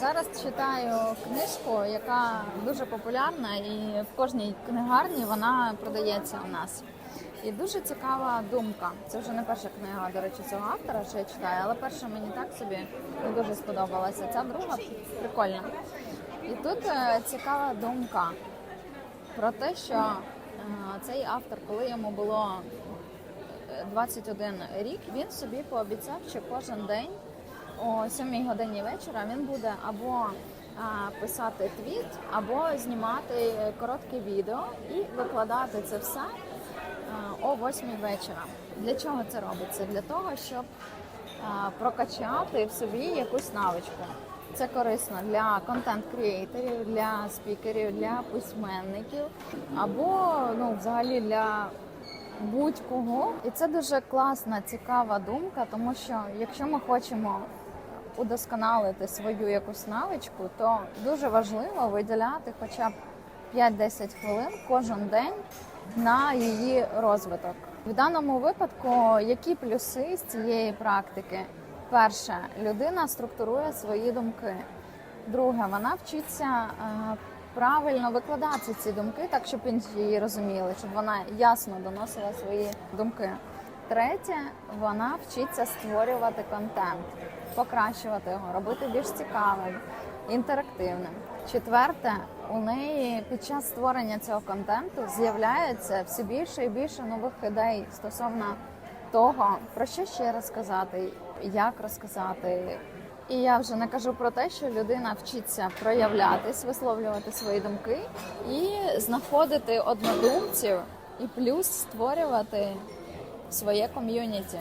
Зараз читаю книжку, яка дуже популярна, і в кожній книгарні вона продається у нас. І дуже цікава думка. Це вже не перша книга, до речі, цього автора, що я читаю, але перша мені так собі не дуже сподобалася. Ця друга прикольна. І тут е, цікава думка про те, що е, цей автор, коли йому було е, 21 рік, він собі пообіцяв, що кожен день о 7 годині вечора він буде або писати твіт, або знімати коротке відео і викладати це все о 8 вечора. Для чого це робиться? Для того, щоб прокачати в собі якусь навичку. Це корисно для контент-креаторів, для спікерів, для письменників або ну, взагалі для будь-кого. І це дуже класна, цікава думка, тому що якщо ми хочемо удосконалити свою якусь навичку, то дуже важливо виділяти хоча б 5-10 хвилин кожен день на її розвиток. В даному випадку які плюси з цієї практики? Перше, людина структурує свої думки. Друге, вона вчиться е, правильно викладати ці думки, так щоб інші її розуміли, щоб вона ясно доносила свої думки. Третє, вона вчиться створювати контент, покращувати його, робити більш цікавим, інтерактивним. Четверте, у неї під час створення цього контенту з'являється все більше і більше нових ідей стосовно того, про що ще розказати, як розказати. І я вже не кажу про те, що людина вчиться проявлятись, висловлювати свої думки і знаходити однодумців, і плюс створювати своє ком'юніті.